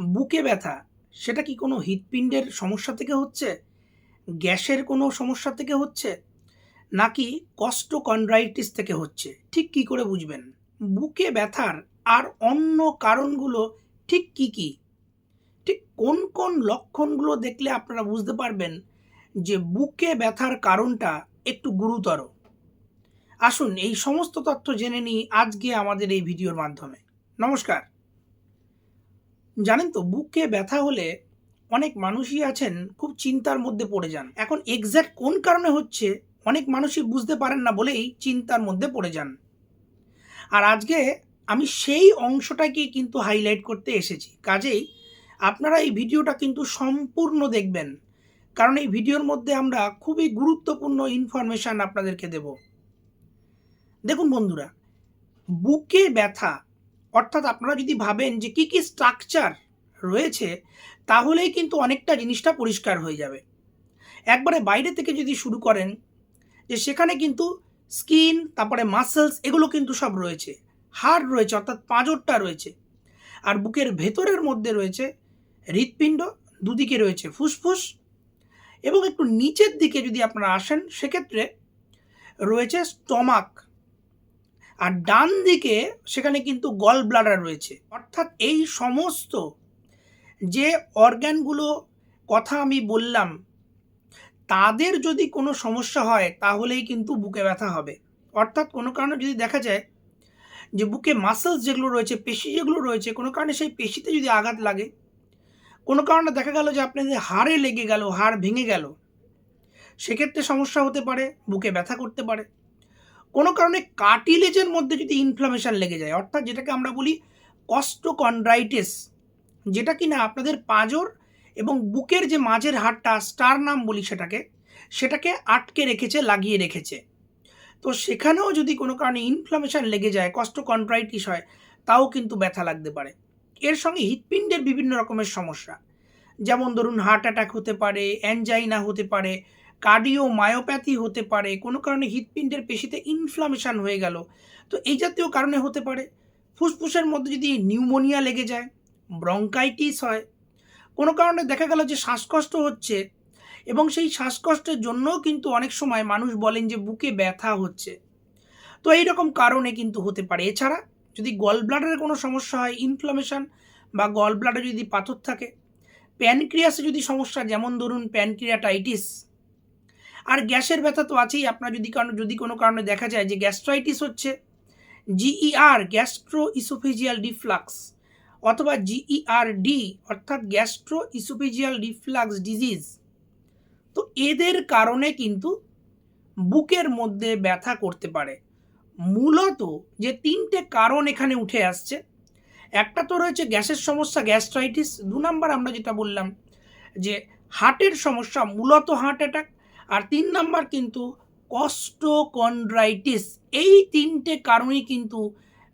বুকে ব্যথা, সেটা কি কোনো হৃৎপিণ্ডের সমস্যা থেকে হচ্ছে? গ্যাসের কোনো সমস্যা থেকে হচ্ছে? নাকি কস্টোকন্ড্রাইটিস থেকে হচ্ছে? ঠিক কি করে বুঝবেন? বুকে ব্যথার আর অন্য কারণগুলো ঠিক কি কি? ঠিক কোন কোন লক্ষণগুলো দেখলে আপনারা বুঝতে পারবেন যে বুকে ব্যথার কারণটা একটু গুরুতর। আসুন এই সমস্ত তথ্য জেনে নিই আজকে আমাদের এই ভিডিওর মাধ্যমে। নমস্কার। জানেন তো, বুকে ব্যথা হলে অনেক মানুষই আছেন, খুব চিন্তার মধ্যে পড়ে যান। এখন এক্স্যাক্ট কোন কারণে হচ্ছে, অনেক মানুষই বুঝতে পারেন না বলেই চিন্তার মধ্যে পড়ে যান। আর আজকে আমি সেই অংশটাকে কিন্তু হাইলাইট করতে এসেছি। কাজেই আপনারা এই ভিডিওটা কিন্তু সম্পূর্ণ দেখবেন। কারণ এই ভিডিওর মধ্যে আমরা খুবই গুরুত্বপূর্ণ ইনফরমেশান আপনাদেরকে দেব। দেখুন বন্ধুরা, বুকে ব্যথা অর্থাৎ আপনারা যদি ভাবেন যে কি কি স্ট্রাকচার রয়েছে, তাহলেই কিন্তু অনেকটা জিনিসটা পরিষ্কার হয়ে যাবে। একবারে বাইরে থেকে যদি শুরু করেন, যে সেখানে কিন্তু স্কিন তারপরে মাসেলস এগুলো কিন্তু সব রয়েছে। হাড় রয়েছে, অর্থাৎ পাঁজরটা রয়েছে। আর বুকের ভেতরের মধ্যে রয়েছে হৃৎপিণ্ড, দুদিকে রয়েছে ফুসফুস এবং একটু নিচের দিকে যদি আপনারা আসেন, সেক্ষেত্রে রয়েছে স্টমাক আর ডান দিকে সেখানে কিন্তু গল ব্লাডার রয়েছে। অর্থাৎ এই সমস্ত যে অর্গ্যানগুলো কথা আমি বললাম, তাদের যদি কোনো সমস্যা হয়, তাহলেই কিন্তু বুকে ব্যথা হবে। অর্থাৎ কোনো কারণে যদি দেখা যায় যে বুকে মাসেলস যেগুলো রয়েছে, পেশি যেগুলো রয়েছে, কোনো কারণে সেই পেশিতে যদি আঘাত লাগে, কোনো কারণে দেখা গেল যে আপনাদের হাড়ে লেগে গেল, হাড় ভেঙে গেল, সেক্ষেত্রে সমস্যা হতে পারে, বুকে ব্যথা করতে পারে। কোনো কারণে কার্টিলেজের মধ্যে যদি ইনফ্লামেশন লেগে যায়, অর্থাৎ যেটাকে আমরা বলি কস্টোকন্ড্রাইটিস যেটা কি না আপনাদের পাঁজর এবং বুকের যে মাঝের হাড়টা স্টার নাম বলি সেটাকে সেটাকে আটকে রেখেছে, লাগিয়ে রেখেছে। তো সেখানেও যদি কোনো কারণে ইনফ্লামেশন লেগে যায় কস্টোকন্ড্রাইটিস হয়, তাও কিন্তু ব্যথা লাগতে পারে। এর সঙ্গে হৃৎপিণ্ডের বিভিন্ন রকমের সমস্যা, যেমন ধরুন হার্ট অ্যাটাক হতে পারে অ্যানজাইনা হতে পারে কার্ডিও মায়োপ্যাথি হতে পারে, কোনো কারণে হৃৎপিণ্ডের পেশিতে ইনফ্লামেশন হয়ে গেল। তো এই জাতীয় কারণে হতে পারে। ফুসফুসের মধ্যে যদি নিউমোনিয়া লেগে যায়, ব্রঙ্কাইটিস হয়, কোনো কারণে দেখা গেল যে শ্বাসকষ্ট হচ্ছে এবং সেই শ্বাসকষ্টের জন্যও কিন্তু অনেক সময় মানুষ বলেন যে বুকে ব্যথা হচ্ছে। তো এই রকম কারণে কিন্তু হতে পারে। এছাড়া যদি গল ব্লাডারের কোনো সমস্যা হয় ইনফ্লামেশন বা গল ব্লাডারে যদি পাথর থাকে প্যানক্রিয়াসে যদি সমস্যা, যেমন ধরুন প্যানক্রিয়াটাইটিস আর গ্যাসের ব্যথা তো আছেই। আপনার যদি কারণ যদি কোনো কারণে দেখা যায় যে গ্যাস্ট্রাইটিস হচ্ছে জিইআর গ্যাস্ট্রো ইসোফেজিয়াল ডিফ্লাক্স অথবা জিইআরডি অর্থাৎ গ্যাস্ট্রো ইসোফেজিয়াল ডিফ্লাক্স ডিজিজ। তো এদের কারণে কিন্তু বুকের মধ্যে ব্যথা করতে পারে। মূলত যে তিনটে কারণ এখানে উঠে আসছে, একটা তো রয়েছে গ্যাসের সমস্যা, গ্যাস্ট্রাইটিস। দু নাম্বার আমরা যেটা বললাম যে হার্টের সমস্যা, মূলত হার্ট অ্যাটাক। আর তিন নাম্বার কিন্তু কস্টোকন্ড্রাইটিস এই তিনটে কারণই কিন্তু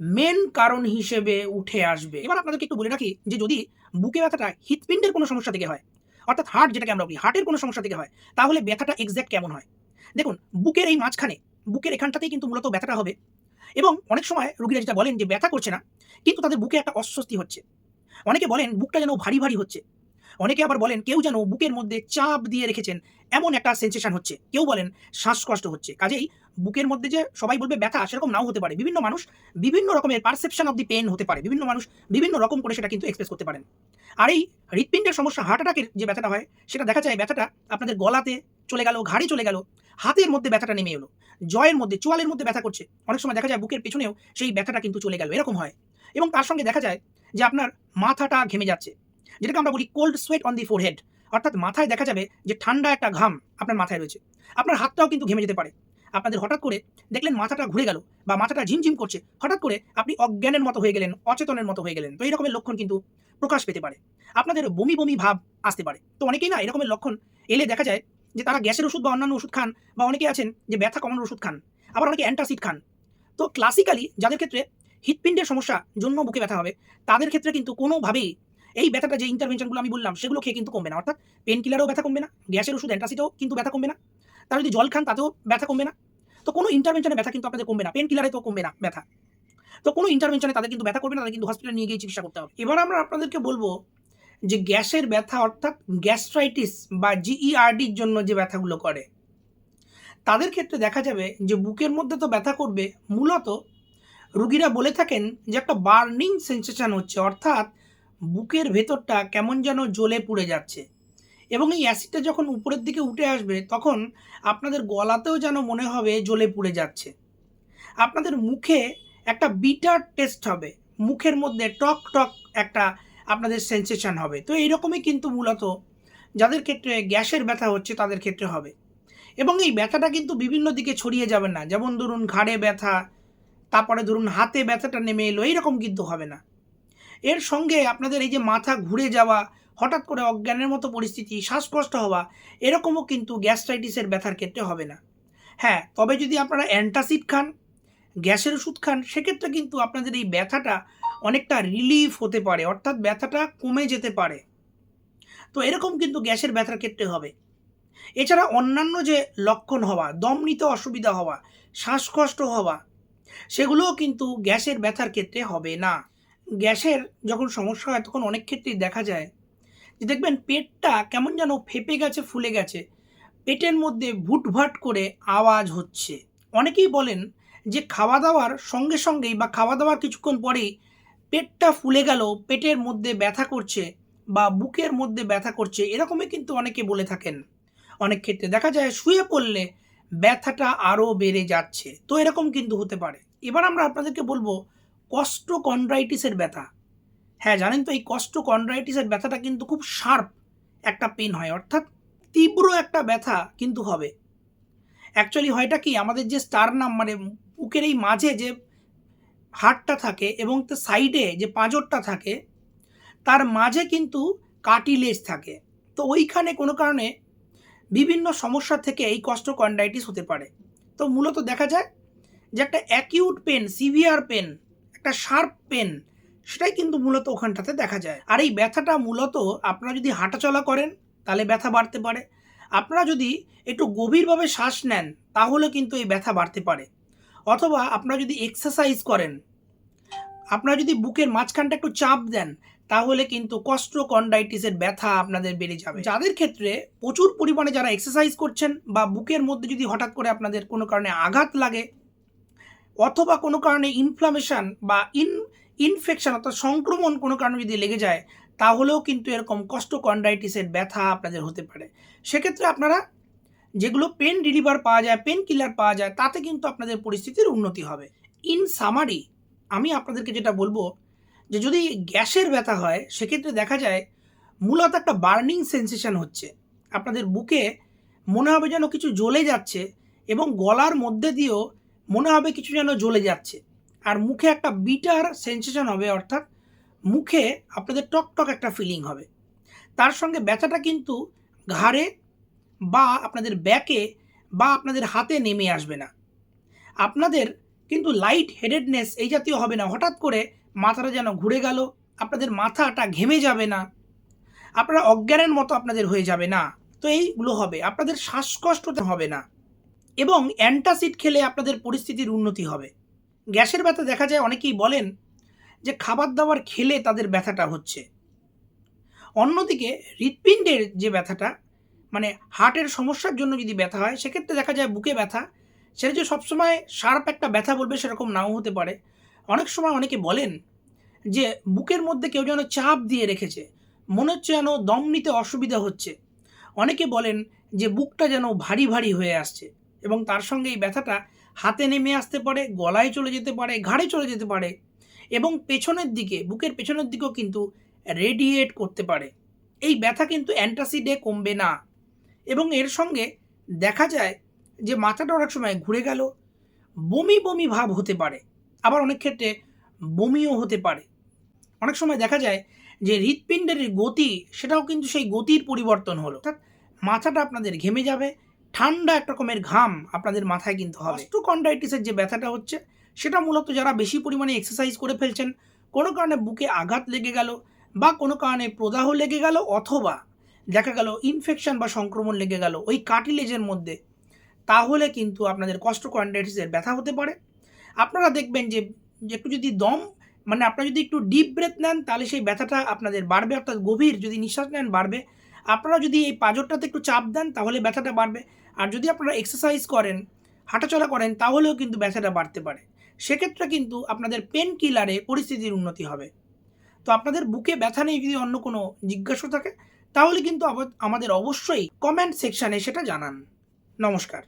মেন কারণ হিসেবে উঠে আসবে। এবার আপনাদেরকে একটু বলে রাখি যে যদি বুকে ব্যথাটা হৃৎপিণ্ডের কোনো সমস্যা থেকে হয়, অর্থাৎ হার্ট যেটাকে আমরা বলি হার্টের কোনো সমস্যা থেকে হয়, তাহলে ব্যথাটা এক্স্যাক্ট কেমন হয়? দেখুন, বুকের এই মাঝখানে, বুকের এখানটাতেই কিন্তু মূলত ব্যথাটা হবে। এবং অনেক সময় রোগীরা যেটা বলেন যে ব্যথা করছে না, কিন্তু তাদের বুকে একটা অস্বস্তি হচ্ছে। অনেকে বলেন বুকটা যেন ভারী ভারী হচ্ছে। অনেকে আবার বলেন কেউ যেন বুকের মধ্যে চাপ দিয়ে রেখেছেন। এমন একটা সেন্সেশন হচ্ছে। কেউ বলেন শ্বাসকষ্ট হচ্ছে। কাজেই বুকের মধ্যে যে সবাই বলবে ব্যথা, সেরকম নাও হতে পারে। বিভিন্ন মানুষ বিভিন্ন রকমের পারসেপশন অফ দি পেন হতে পারে। বিভিন্ন মানুষ বিভিন্ন রকম করে সেটা কিন্তু এক্সপ্রেস করতে পারেন। আর এই হৃৎপিণ্ডের সমস্যা হার্ট অ্যাটাকের যে ব্যথাটা হয়, সেটা দেখা যায় ব্যথাটা আপনাদের গলাতে চলে গেল, ঘাড়ে চলে গেল, হাতের মধ্যে ব্যথাটা নেমে এলো, জয়ের মধ্যে, চোয়ালের মধ্যে ব্যথা করছে। অনেক সময় দেখা যায় বুকের পেছনেও সেই ব্যথাটা কিন্তু চলে গেল, এরকম হয়। এবং তার সঙ্গে দেখা যায় যে আপনার মাথাটা ঘেমে যাচ্ছে। যেটাকে আমরা বলি cold sweat on the forehead অর্থাৎ মাথায় দেখা যাবে যে ঠান্ডা একটা ঘাম আপনার মাথায় রয়েছে। আপনার হাতটাও কিন্তু ঘেমে যেতে পারে। আপনাদের হঠাৎ করে দেখলেন মাথাটা ঘুরে গেল বা মাথাটা ঝিমঝিম করছে। হঠাৎ করে আপনি অজ্ঞানের মতো হয়ে গেলেন, অচেতনের মতো হয়ে গেলেন। তো এই রকমের লক্ষণ কিন্তু প্রকাশ পেতে পারে। আপনাদের বমি বমি ভাব আসতে পারে। তো অনেকেই না এরকমের লক্ষণ এলে দেখা যায় যে তারা গ্যাসের ওষুধ বা অন্যান্য ওষুধ খান বা অনেকে আছেন যে ব্যথা কমানোর ওষুধ খান। আবার অনেকে অ্যান্টাসিড খান। তো ক্লাসিক্যালি যাদের ক্ষেত্রে হৃৎপিণ্ডের সমস্যা, জন্য বুকে ব্যথা হবে, তাদের ক্ষেত্রে কিন্তু কোনোভাবেই এই ব্যথাটা যে ইন্টারভেনশনগুলো আমি বললাম, সেগুলো খেয়ে কিন্তু কমবে না। অর্থাৎ পেন কিলারও ব্যথা কমবে না, গ্যাসের ওষুধ অ্যান্টাসিডও কিন্তু ব্যথা কমবে না। তারা যদি জল খান, তাতেও ব্যথা কমবে না। তো কোনো ইন্টারভেনশনে ব্যথা কিন্তু আপনাদের কমবে না। পেন কিলারে তো কমবে না ব্যথা। তো কোনো ইন্টারভেনশনে তাদের কিন্তু ব্যথা করবে না, তাদের কিন্তু হসপিটালে নিয়ে গিয়ে চিকিৎসা করতে হবে। এবার আমরা আপনাদেরকে বলব যে গ্যাসের ব্যথা, অর্থাৎ গ্যাস্ট্রাইটিস বা জিইআরডির জন্য যে ব্যথাগুলো করে, তাদের ক্ষেত্রে দেখা যাবে যে বুকের মধ্যে তো ব্যথা করবে। মূলত রুগীরা বলে থাকেন যে একটা বার্নিং সেন্সেশন হচ্ছে। অর্থাৎ বুকের ভেতরটা কেমন যেন জ্বলে পুড়ে যাচ্ছে। এবং এই অ্যাসিডটা যখন উপরের দিকে উঠে আসবে, তখন আপনাদের গলাতেও যেন মনে হবে জ্বলে পুড়ে যাচ্ছে। আপনাদের মুখে একটা বিটার টেস্ট হবে। মুখের মধ্যে টক টক একটা আপনাদের সেন্সেশন হবে। তো এইরকমই কিন্তু মূলত যাদের ক্ষেত্রে গ্যাসের ব্যথা হচ্ছে, তাদের ক্ষেত্রে হবে। এবং এই ব্যথাটা কিন্তু বিভিন্ন দিকে ছড়িয়ে যাবে না। যেমন ধরুন ঘাড়ে ব্যথা, তারপরে ধরুন হাতে ব্যথাটা নেমে এলো, এইরকম কিন্তু হবে না। এর সঙ্গে আপনাদের এই যে মাথা ঘুরে যাওয়া, হঠাৎ করে অজ্ঞানের মতো পরিস্থিতি, শ্বাসকষ্ট হওয়া, এরকমও কিন্তু গ্যাস্ট্রাইটিসের ব্যথার ক্ষেত্রে হবে না। হ্যাঁ তবে যদি আপনারা অ্যান্টাসিড খান, গ্যাসের ওষুধ খান, সেক্ষেত্রে কিন্তু আপনাদের এই ব্যথাটা অনেকটা রিলিফ হতে পারে, অর্থাৎ ব্যথাটা কমে যেতে পারে। তো এরকম কিন্তু গ্যাসের ব্যথার ক্ষেত্রে হবে। এছাড়া অন্যান্য যে লক্ষণ হওয়া দম নিতে অসুবিধা হওয়া, শ্বাসকষ্ট হওয়া, সেগুলোও কিন্তু গ্যাসের ব্যথার ক্ষেত্রে হবে না। গ্যাসের যখন সমস্যা হয়, তখন অনেক ক্ষেত্রেই দেখা যায় যে, দেখবেন পেটটা কেমন যেন ফেপে গেছে, ফুলে গেছে। পেটের মধ্যে ভুটভাট করে আওয়াজ হচ্ছে। অনেকেই বলেন যে খাওয়া দাওয়ার সঙ্গে সঙ্গেই বা খাওয়া দাওয়ার কিছুক্ষণ পরেই পেটটা ফুলে গেল, পেটের মধ্যে ব্যথা করছে বা বুকের মধ্যে ব্যথা করছে, এরকমই কিন্তু অনেকে বলে থাকেন। অনেক ক্ষেত্রে দেখা যায় শুয়ে পড়লে ব্যথাটা আরও বেড়ে যাচ্ছে। তো এরকম কিন্তু হতে পারে। এবার আমরা আপনাদেরকে বলব কষ্ট কন্ড্রাইটিসের ব্যথা। হ্যাঁ জানেন তো এই কষ্ট কন্ড্রাইটিসের ব্যথাটা কিন্তু খুব শার্প একটা পেন হয়, অর্থাৎ তীব্র একটা ব্যথা কিন্তু হবে। অ্যাকচুয়ালি হয়টা কি, আমাদের যে স্টারনাম মানে বুকের এই মাঝে যে হাড়টা থাকে এবং তার সাইডে যে পাঁজরটা থাকে, তার মাঝে কিন্তু কাটিলেজ থাকে। তো ওইখানে কোনো কারণে বিভিন্ন সমস্যা থেকে এই কস্টোকন্ডাইটিস হতে পারে। তো মূলত দেখা যায় যে একটা অ্যাকিউট পেন সিভিয়ার পেন একটা শার্প পেন, সেটাই কিন্তু মূলত ওখানটাতে দেখা যায়। আর এই ব্যথাটা মূলত আপনারা যদি হাঁটাচলা করেন, তাহলে ব্যথা বাড়তে পারে। আপনারা যদি একটু গভীরভাবে শ্বাস নেন, তাহলে কিন্তু এই ব্যথা বাড়তে পারে। অথবা আপনারা যদি এক্সারসাইজ করেন, আপনারা যদি বুকের মাঝখানটা একটু চাপ দেন, তাহলে কিন্তু কস্ট্রোকন্ডাইটিসের ব্যথা আপনাদের বেড়ে যাবে। যাদের ক্ষেত্রে প্রচুর পরিমাণে যারা এক্সারসাইজ করছেন বা বুকের মধ্যে যদি হঠাৎ করে আপনাদের কোনো কারণে আঘাত লাগে অথবা কোনো কারণে ইনফ্লামেশন বা ইন ইনফেকশন অর্থাৎ সংক্রমণ কোনো কারণে যদি লেগে যায়, তাহলেও কিন্তু এরকম কস্টোকন্ডাইটিসের ব্যথা আপনাদের হতে পারে। সেক্ষেত্রে আপনারা যেগুলো পেন রিলিভার পাওয়া যায় পেন কিলার পাওয়া যায়, তাতে কিন্তু আপনাদের পরিস্থিতির উন্নতি হবে। ইন সামারি আমি আপনাদেরকে যেটা বলব যে যদি গ্যাসের ব্যথা হয়, সেক্ষেত্রে দেখা যায় মূলত একটা বার্নিং সেন্সেশন হচ্ছে। আপনাদের বুকে মনে হবে যেন কিছু জ্বলে যাচ্ছে এবং গলার মধ্যে দিয়েও মনে হবে কিছু যেন জ্বলে যাচ্ছে। আর মুখে একটা বিটার সেন্সেশন হবে, অর্থাৎ মুখে আপনাদের টক টক একটা ফিলিং হবে। তার সঙ্গে ব্যথাটা কিন্তু ঘাড়ে বা আপনাদের ব্যাকে বা আপনাদের হাতে নেমে আসবে না। আপনাদের কিন্তু লাইট হেডেডনেস এই জাতীয় হবে না। হঠাৎ করে মাথাটা যেন ঘুরে গেল, আপনাদের মাথাটা ঘেমে যাবে না, আপনারা অজ্ঞানের মতো আপনাদের হয়ে যাবে না। তো এইগুলো হবে। আপনাদের শ্বাসকষ্ট হবে না। এবং অ্যান্টাসিড খেলে আপনাদের পরিস্থিতির উন্নতি হবে। গ্যাসের ব্যথা দেখা যায়, অনেকেই বলেন যে খাবার দাবার খেলে তাদের ব্যথাটা হচ্ছে। অন্যদিকে হৃৎপিণ্ডের যে ব্যথাটা মানে হার্টের সমস্যার জন্য যদি ব্যথা হয়, সেক্ষেত্রে দেখা যায় বুকে ব্যথা। সেটা যে সবসময় শার্প একটা ব্যথা বলবে সেরকম নাও হতে পারে। অনেক সময় অনেকে বলেন যে বুকের মধ্যে কেউ যেন চাপ দিয়ে রেখেছে, মনে হচ্ছে যেন দম নিতে অসুবিধা হচ্ছে। অনেকে বলেন যে বুকটা যেন ভারী ভারী হয়ে আসছে। এবং তার সঙ্গে এই ব্যথাটা হাতে নেমে আসতে পারে, গলায় চলে যেতে পারে, ঘাড়ে চলে যেতে পারে এবং পেছনের দিকে, বুকের পেছনের দিকেও কিন্তু রেডিয়েট করতে পারে। এই ব্যথা কিন্তু অ্যান্টাসিডে কমবে না এবং এর সঙ্গে দেখা যায় যে মাথাটা অনেক সময় ঘুরে গেল, বমি বমি ভাব হতে পারে, আবার অনেক ক্ষেত্রে বমিও হতে পারে। অনেক সময় দেখা যায় যে হৃৎপিণ্ডের গতি, সেটাও কিন্তু সেই গতির পরিবর্তন হলো। অর্থাৎ মাথাটা আপনাদের ঘেমে যাবে ঠান্ডা এক রকমের ঘাম আপনাদের মাথায় কিন্তু হবে। অস্টোকন্ডাইটিসের যে ব্যথাটা হচ্ছে, সেটা মূলত যারা বেশি পরিমাণে এক্সারসাইজ করে ফেলছেন, কোনো কারণে বুকে আঘাত লেগে গেল বা কোনো কারণে প্রদাহ লেগে গেল অথবা দেখা গেল ইনফেকশন বা সংক্রমণ লেগে গেল ওই কাটিলেজের মধ্যে, তাহলে কিন্তু আপনাদের কস্টোকন্ডাইটিসের ব্যথা হতে পারে। আপনারা দেখবেন যে একটু যদি দম মানে আপনারা যদি একটু ডিপ ব্রেথ নেন, তাহলে সেই ব্যথাটা আপনাদের বাড়বে, অর্থাৎ গভীর যদি নিঃশ্বাস নেন, বাড়বে। আপনারা যদি এই পাঁজরটাতে একটু চাপ দেন, তাহলে ব্যথাটা বাড়বে। আর যদি আপনারা এক্সারসাইজ করেন, হাঁটাচলা করেন, তাহলেও কিন্তু ব্যথাটা বাড়তে পারে। সেক্ষেত্রে কিন্তু আপনাদের পেন কিলারে পরিস্থিতির উন্নতি হবে। তো আপনাদের বুকে ব্যথা নিয়ে যদি অন্য কোনো জিজ্ঞাসা থাকে, তাহলে কিন্তু আমাদের অবশ্যই কমেন্ট সেকশানে সেটা জানান। নমস্কার।